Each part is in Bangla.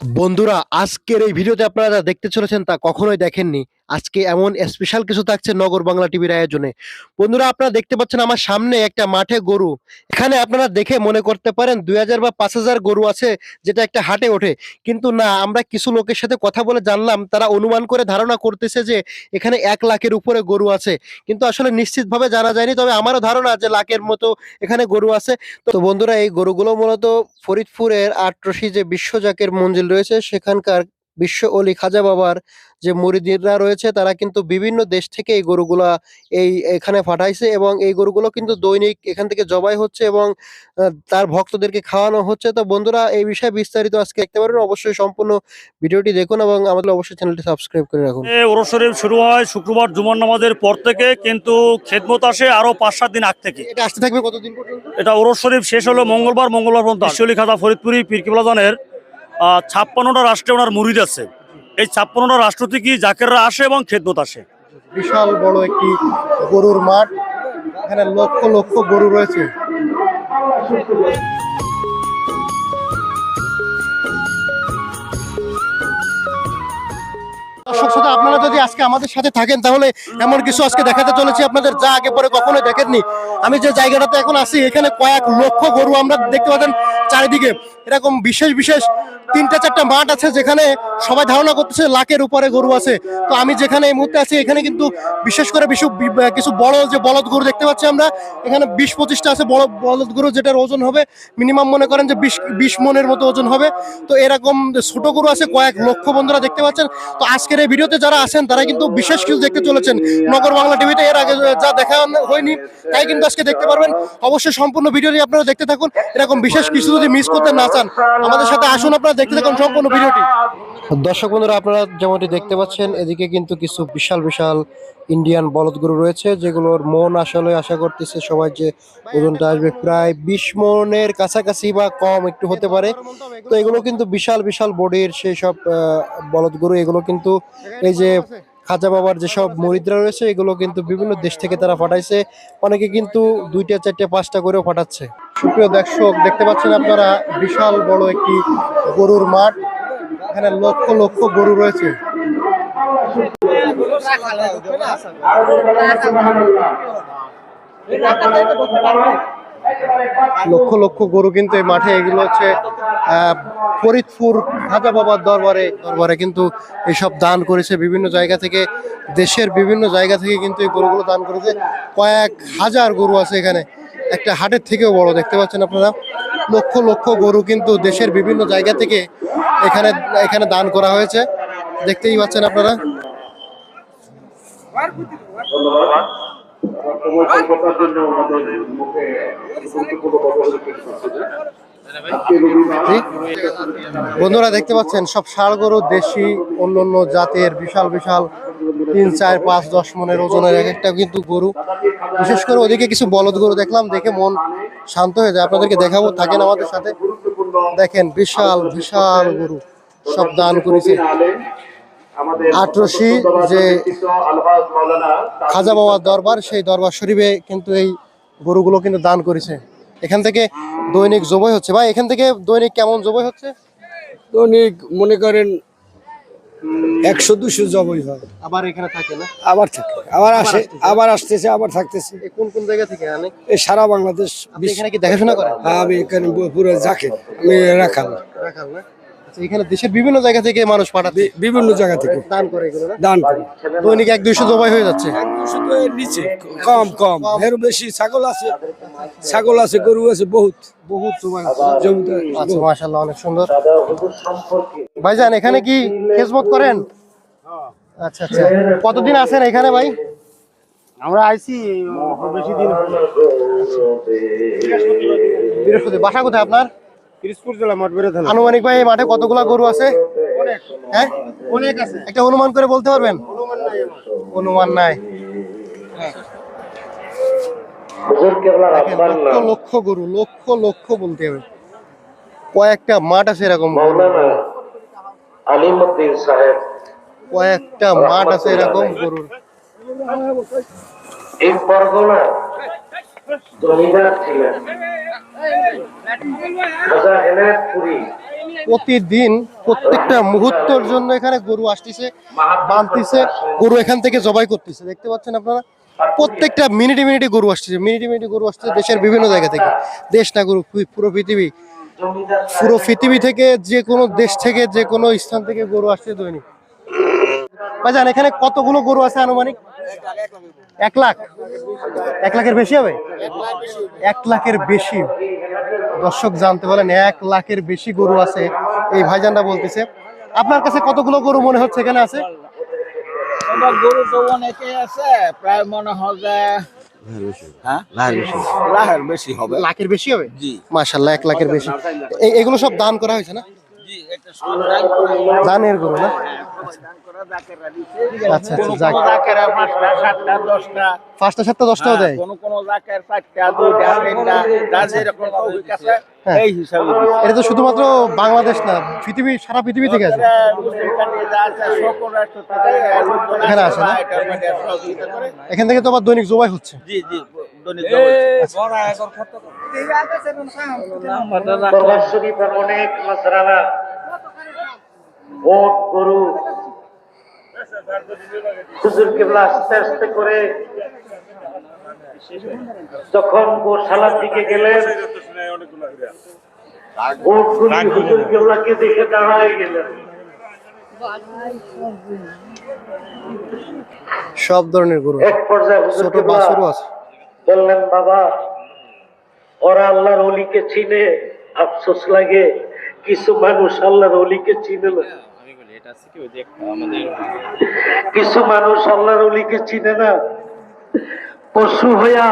বন্ধুরা আজকের এই ভিডিওতে আপনারা দেখতে চলেছেন তা কখনোই দেখেননি। আজকে এমন স্পেশাল কিছু থাকছে নগর বাংলা টিভির আয়োজনে। বন্ধুরা, আপনারা দেখতে পাচ্ছেন আমার সামনে একটা মাঠে গরু। এখানে আপনারা দেখে মনে করতে পারেন দুই হাজার বা পাঁচ হাজার গরু আছে যেটা একটা হাটে ওঠে। কিন্তু না, আমরা কিছু লোকের সাথে কথা বলে জানলাম, তারা অনুমান করে ধারণা করতেছে যে এখানে এক লাখের উপরে গরু আছে। কিন্তু আসলে নিশ্চিতভাবে জানা যায়নি, তবে আমারও ধারণা যে লাখের মতো এখানে গরু আছে। তো বন্ধুরা, এই গরুগুলো মূলত ফরিদপুরের আটরশি যে বিশ্বজাকের মঞ্জিল রয়েছে, সেখানকার বিশ্ব অলি খাজা বাবার যে মুরিদিনরা রয়েছে তারা কিন্তু বিভিন্ন দেশ থেকে এই গরুগুলা এই এখানে পাঠাইছে এবং এই গরুগুলো কিন্তু দৈনিক এখান থেকে জবাই হচ্ছে এবং তার ভক্তদেরকে খাওয়ানো হচ্ছে। তো বন্ধুরা এই বিষয়ে বিস্তারিত আজকে দেখতে পারেন। অবশ্যই সম্পূর্ণ ভিডিওটি দেখুন এবং আমাদের অবশ্যই চ্যানেলটি সাবস্ক্রাইব করে রাখুন। ওরস শরীফ শুরু হয় শুক্রবার জুমার নামাজের পর থেকে কিন্তু খেদমত আসে আরও পাঁচ সাত দিন আগ থেকে। এটা আসতে থাকবে কতদিন পর্যন্ত? এটা ওরস শরীফ শেষ হলো মঙ্গলবার মঙ্গলবার পর্যন্ত। খাদা ফরিদপুরি পীরকিবলাদানের ছাপ্পান্নটা রাষ্ট্রে ওনার মুরিদ আছে। এই ছাপ্পান্নটা রাষ্ট্র থেকে জাকেররা আসে এবং খেদমত আসে? বিশাল বড় একটি গরুর মাঠ। এখানে লক্ষ লক্ষ গরু রয়েছে। আপনারা যদি আজকে আমাদের সাথে থাকেন, তাহলে এমন কিছু আজকে দেখাতে চলেছি। আপনাদের যা আগে পরে কখনো দেখেননি। আমি যে জায়গাটাতে এখন আছি, এখানে কয়েক লক্ষ গরু আমরা দেখতে পাচ্ছেন চারিদিকে। এরকম বিশেষ বিশেষ তিনটা চারটা মাঠ আছে যেখানে সবাই ধারণা করতেছে লাখের উপরে গরু আছে। তো আমি যেখানে এই মুহূর্তে আছি, এখানে কিন্তু বিশেষ করে বিশু কিছু বড় যে বলদ গরু দেখতে পাচ্ছি আমরা, এখানে বিশ পঁচিশটা আছে বড় বলদ গরু যেটার ওজন হবে মিনিমাম মনে করেন যে বিশ বিশ মনের মতো ওজন হবে। তো এরকম ছোট গরু আছে কয়েক লক্ষ বন্ধুরা দেখতে পাচ্ছেন। তো আজকের এই ভিডিওতে যারা আছেন, তারা কিন্তু বিশেষ কিছু দেখতে চলেছেন। নগর বাংলা টিভিতে এর আগে যা দেখা হয়নি, তাই কিন্তু আজকে দেখতে পারবেন। অবশ্যই সম্পূর্ণ ভিডিওটি আপনারা দেখতে থাকুন। এরকম বিশেষ কিছু যদি মিস করতে না চান, আমাদের সাথে আসুন আপনারা দেখতে থাকুন সম্পূর্ণ ভিডিওটি। দর্শক বন্ধুরা, আপনারা যেমনটি দেখতে পাচ্ছেন, এদিকে কিন্তু কিছু বিশাল বিশাল ইন্ডিয়ান বলদ গরু রয়েছে, যেগুলোর মন আসলে আশা করতেছে সবাই যে ওজনটা আসবে প্রায় বিশ মনের কাছাকাছি বা কম একটু হতে পারে। তো এগুলো কিন্তু বিশাল বিশাল বডির সেই সব বলদ গরু এগুলো কিন্তু এই যে খাজা বাবার যেসব মরিদরা রয়েছে, এগুলো কিন্তু বিভিন্ন দেশ থেকে তারা পাঠাইছে। অনেকে কিন্তু দুইটা, চারটে, পাঁচটা করেও পাঠাচ্ছে। সুপ্রিয় দর্শক, দেখতে পাচ্ছেন আপনারা, বিশাল বড় একটি গরুর মাঠ। এখানে লক্ষ লক্ষ গরু রয়েছে। লক্ষ লক্ষ গরু কিন্তু এই মাঠে এগুলো হচ্ছে ফরিদপুর খাজা বাবার দরবারে দরবারে কিন্তু এসব দান করেছে বিভিন্ন জায়গা থেকে, দেশের বিভিন্ন জায়গা থেকে কিন্তু এই গরুগুলো দান করেছে। কয়েক হাজার গরু আছে এখানে, একটা হাটের থেকেও বড়, দেখতে পাচ্ছেন আপনারা? লক্ষ লক্ষ গরু কিন্তু দেশের বিভিন্ন জায়গা থেকে এখানে এখানে দান করা হয়েছে। দেখতেই পাচ্ছেন আপনারা? জি? বন্ধুরা দেখতে পাচ্ছেন, সব ষাড় গরু, দেশি, অন্য অন্য জাতের, বিশাল বিশাল, তিন, চার, পাঁচ, দশ মনের ওজনের এক একটা কিন্তু গরু। বিশেষ করে ওদিকে কিছু বলদ গরু দেখলাম, দেখে মন শান্ত হয়ে যায়। আপনাদেরকে দেখাবো, থাকেন আমাদের সাথে। দেখেন, বিশাল বিশাল গরু, সব দান করেছে। আটরশি যে খাজা বাবার দরবার সেই দরবার শরীফে কিন্তু এই গরুগুলো কিন্তু দান করেছে। এখান থেকে দৈনিক জবই হচ্ছে। ভাই এখান থেকে দৈনিক কেমন জবই হচ্ছে? দৈনিক মনে করেন একশো দুশো জবই হয়। আবার এখানে থাকে না? আবার থাকে। আবার আসে আবার আসতেছে আবার থাকতেছে। কোন কোন জায়গা থেকে আনে? এই সারা বাংলাদেশ আপনি এখানে কি দেখাশোনা করেন? হ্যাঁ, আমি এখানে পুরো জাকের আমি রাখাল। রাখাল না? এখানে দেশের বিভিন্ন জায়গা থেকে মানুষ পাঠাচ্ছে। বিভিন্ন জায়গা থেকে। দান করে এগুলো না? দান করি। দৈনিক এক দুইশো জবাই হয়ে যাচ্ছে। এর নিচে কম কম। এর বেশি ছাগল আছে। ছাগল আছে গরু আছে বহুত। বহুত জবাই জমিতে আচ্ছা মাশাআল্লাহ অনেক সুন্দর। ভাইজান এখানে কি খেজমত করেন? আচ্ছা আচ্ছা। কতদিন আছেন এখানে ভাই? আমরা আইছি বেশি দিন বৃহস্পতি বাসা কোথায় আপনার? পিরিজপুর জেলা মঠবেড়ে থানা আনুমানিক ভাই এই মাঠে কতগুলা গরু আছে? হ্যাঁ? অনেক আছে। একটা অনুমান করে বলতে পারবেন? অনুমান নাই দেখেন, লক্ষ লক্ষ গরু লক্ষ লক্ষ বলতে হবে। কয়েকটা মাঠ আছে এরকম। আলিমুদ্দিন সাহেব। কয়েকটা মাঠ আছে এরকম গরুর। এই পরগনা জমিদার ছিলেন। প্রতিদিন প্রত্যেকটা মুহূর্তের জন্য এখানে গরু আসতেছে বাঁধতেছে গরু এখান থেকে জবাই করতেছে। দেখতে পাচ্ছেন আপনারা? প্রত্যেকটা মিনিটে মিনিটে গরু আসতেছে মিনিটে মিনিটে গরু আসতেছে দেশের বিভিন্ন জায়গা থেকে। দেশ না গরু পুরো পৃথিবী। পুরো পৃথিবী থেকে যে কোনো দেশ থেকে যে কোনো স্থান থেকে গরু আসছে দৈনিক। ভাইজান এখানে কতগুলো গরু আছে আনুমানিক? এক লাখ। এক লাখের বেশি হবে? এক লাখের বেশি। দর্শক জানতে বলেন এক লাখের বেশি গরু আছে। এই ভাইজানরা বলতেছে আপনার কাছে কতগুলো গরু মনে হচ্ছে এখানে আছে? গরু তো অনেকে আছে প্রায় মনে হয় হ্যাঁ? লাখের বেশি হবে। লাখের বেশি হবে। জি। মাশাল্লাহ এক লাখের বেশি। এই- এগুলো সব দান করা হয়েছে না? দানের গরু না? আচ্ছা আচ্ছা পাঁচটা সাতটা দশটাও দেয়? হ্যাঁ। এটা তো শুধুমাত্র বাংলাদেশ না পৃথিবী সারা পৃথিবী থেকে আছে। এখানে আসে না? এখান থেকে তো আবার দৈনিক জবাই হচ্ছে। জি জি দৈনিক জবাই। দরবার শরীফের অনেক মাসরানা ওট গরু হুজুর কেবলা আস্তে আস্তে করে যখন গোশালার দিকে গেলেন হুজুর কেবলাকে দেখে দাঁড়ায় গেলেন। সব ধরনের গরু। এক পর্যায়ে হুজুর ছোট বাছুরও আছে। বললেন বাবা ওরা আল্লাহর অলিকে চিনে আফসোস লাগে কিছু মানুষ আল্লাহর অলিকে চিনে না। কিছু মানুষ আল্লাহর অলিকে চিনে না। পশু হইয়া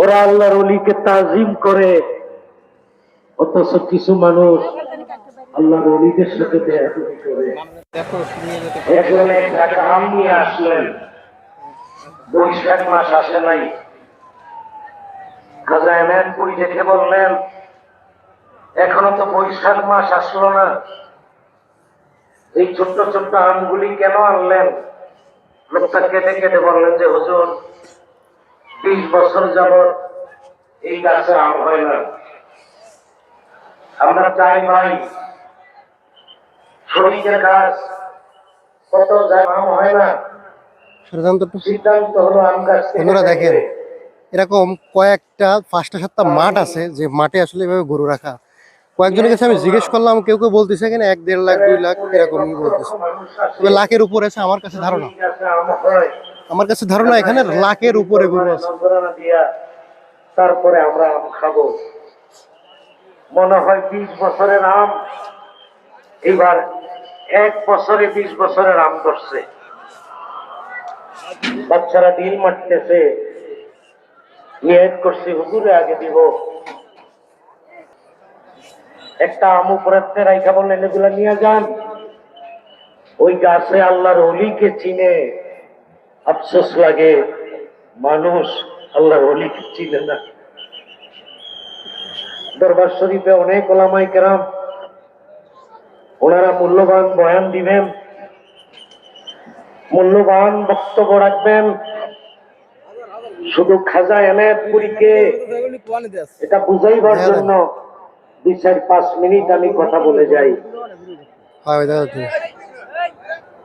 ওরা আল্লাহর অলিকে তাজিম করে। অথচ কিছু মানুষ আল্লাহর অলিদের সাথে আসলেন। বৈশাখ মাস আসে নাই। খাজা এনায়ত পুরি দেখে বললেন, এখনও তো বৈশাখ মাস আসলো না। এই ছোট্ট ছোট্ট আমগুলি কেন আনলেন? লোকটা কেটে কেটে বললেন যে হুজুর বিশ বছর যাবৎ এই গাছে আম হয় না। আমরা চাই ভাই শরীরের গাছ কত যায় আম হয় না। সিদ্ধান্ত হলো আম গাছ দেখেন এরকম কয়েকটা পাঁচটা সাতটা মাঠ আছে যে মাঠে আসলে এভাবে গরু রাখা কয়েকজনের কাছে আমি জিজ্ঞেস করলাম কেউ কেউ বলতেছে এখানে এক দেড় লাখ দুই লাখ এরকমই বলতেছে। তবে লাখের উপরে আছে আমার কাছে ধারণা। আমার কাছে ধারণা এখানে লাখের উপরে গরু আছে। তারপরে আমরা আম খাব। মনে হয় বিশ বছরের আম। এবার এক বছরে বিশ বছরের আম ধরছে। বাচ্চারা ডিল মারতেছে। নিয়ত করছি হুজুরে আগে দিব। একটা আম উপরে রাইখা বললেন এগুলা নিয়ে যান। ওই গাছে আল্লাহর অলিকে চিনে। আফসোস লাগে মানুষ আল্লাহর অলিকে চিনে না। দরবার শরীফে অনেক ওলামাই কেরাম ওনারা মূল্যবান বয়ান দিবেন মূল্যবান বক্তব্য রাখবেন। শুধু খাজা এনায়তপুরীকে এটা বুঝাইবার জন্য দুই চার পাঁচ মিনিট আমি কথা বলে যাই।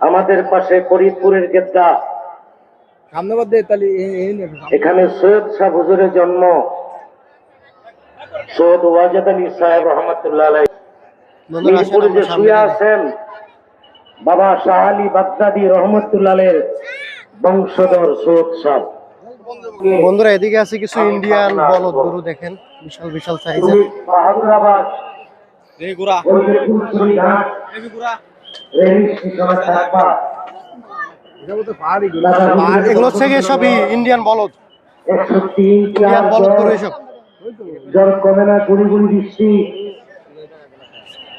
আমাদের পাশে ফরিদপুরের গেদ্দা এখানে সৈয়দ শাহ হুজুরের জন্ম। সৈয়দ ওয়াজেদ আলী সাহেব রহমতুল্লাহ মিরপুরে যে শুয়ে আছেন বাবা শাহ আলী বাগদাদি রহমতুল্লাহ আলের বংশধর সৈয়দ শাহ। বন্ধুরা এদিকে আছে কিছু ইন্ডিয়ান বলদ গরু দেখেন। বিশাল বিশাল সাইজের। দাদা, এগুলো হচ্ছে গিয়ে সবই ইন্ডিয়ান বলদ। বলদ এসব কমে না গুড়ি গুড়ি বৃষ্টি।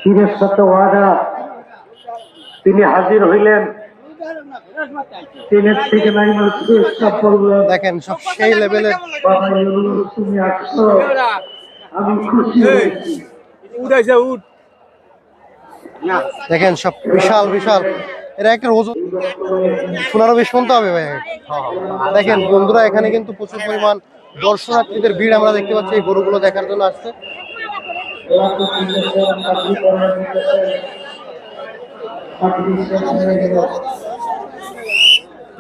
পীরের সাথে ওয়াদা। তিনি হাজির হইলেন তিনের থেকে নাই মাসে সব বললেন দেখেন সব সেই লেভেলের দেখেন সব বিশাল বিশাল। এরা একটা ওজন পনেরো বেশ শুনতে হবে ভাই। দেখেন বন্ধুরা এখানে কিন্তু প্রচুর পরিমাণ দর্শনার্থীদের ভিড় আমরা দেখতে পাচ্ছি এই গরুগুলো দেখার জন্য আসছে।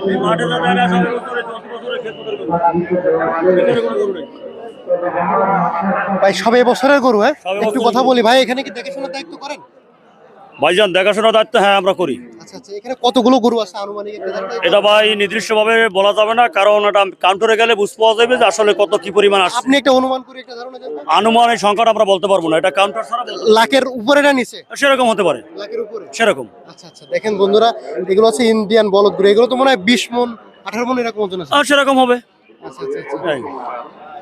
কি বড় বড় গরু। ইন্ডিয়ান বলো ভাই সবে বছরের গরু হ্যাঁ? একটু কথা বলি। ভাই এখানে কি দেখে দেখাশোনার দায়িত্ব করেন? ভাইজান দেখাশোনার দায়িত্ব হ্যাঁ আমরা করি। আচ্ছা আচ্ছা কতগুলো গরু আছে আনুমানিক এটা ভাই নির্দিষ্টভাবে বলা যাবে না কারণ এটা কাউন্টারে গেলে বুঝতে পাওয়া যাবে যে আসলে কত কি পরিমাণ আসছে। আপনি একটা অনুমান করে একটা ধারণা দেন আনুমান এই সংখ্যাটা আমরা বলতে পারব না এটা কাউন্টার ছাড়া লাখের উপরে না নিচে? সেরকম হতে পারে। লাখের উপরে? সেরকম। আচ্ছা আচ্ছা দেখেন বন্ধুরা এগুলো হচ্ছে ইন্ডিয়ান বলদ গরু এগুলো তো মনে হয় বিশ মন আঠারো মন এরকম ওজন আছে। সেরকম হবে। আচ্ছা আচ্ছা আচ্ছা।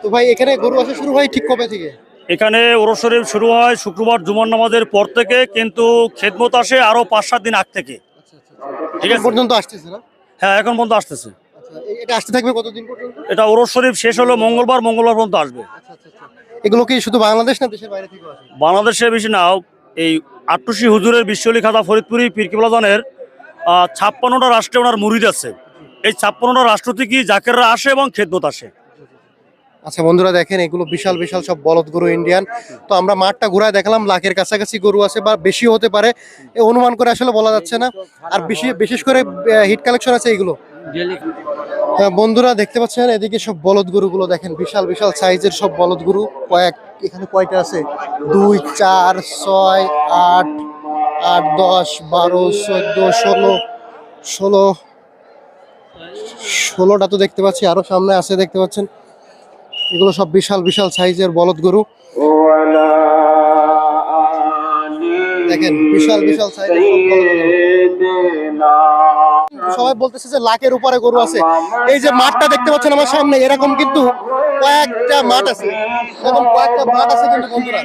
তো ভাই এখানে গরু আসা শুরু হয় ঠিক কবে থেকে? এখানে ওরস শরীফ শুরু হয় শুক্রবার জুমার নামাজের পর থেকে কিন্তু খেদমত আসে আরও পাঁচ সাত দিন আগ থেকে। ঠিক আছে? পর্যন্ত আসতেছে না? হ্যাঁ এখন পর্যন্ত আসতেছে। আচ্ছা এটা আসতে থাকবে কতদিন পর্যন্ত? এটা ওরস শরীফ শেষ হলো মঙ্গলবার মঙ্গলবার পর্যন্ত আসবে। আচ্ছা আচ্ছা এগুলো কি শুধু বাংলাদেশ না দেশের বাইরে থেকে আসে? বাংলাদেশে বেশি না এই আটটুসি হুজুরের বিশ্বলি খাতা ফরিদপুরি পীরকিবলাজানের ছাপ্পান্নটা রাষ্ট্রে ওনার মুরিদ আছে। এই ছাপ্পান্নটা রাষ্ট্র থেকে জাকেররা আসে এবং খেদমত আসে। আচ্ছা বন্ধুরা দেখেন এগুলো বিশাল বিশাল সব বলদ গরু ইন্ডিয়ান তো আমরা মাঠটা ঘুরায় দেখলাম লাখের কাছাকাছি গরু আছে বা বেশি হতে পারে। অনুমান করে আসলে বলা যাচ্ছে না। আর বেশি বিশেষ করে হিট কালেকশন আছে এগুলো। হ্যাঁ, বন্ধুরা দেখতে পাচ্ছেন এদিকে সব বলদ গরুগুলো দেখেন বিশাল বিশাল সাইজের সব বলদ গরু। কয়েক এখানে কয়টা আছে? দুই চার ছয় আট আট দশ বারো চোদ্দ ষোলো ষোলো ষোলোটা তো দেখতে পাচ্ছি আরও সামনে আছে দেখতে পাচ্ছেন। এগুলো সব বিশাল বিশাল সাইজের বলদ গরু। দেখেন, বিশাল বিশাল। সবাই বলতেছে যে লাখের উপরে গরু আছে। এই যে মাঠটা দেখতে পাচ্ছেন আমার সামনে, এরকম কিন্তু কয়েকটা মাঠ আছে। এরকম কয়েকটা মাঠ আছে কিন্তু বন্ধুরা।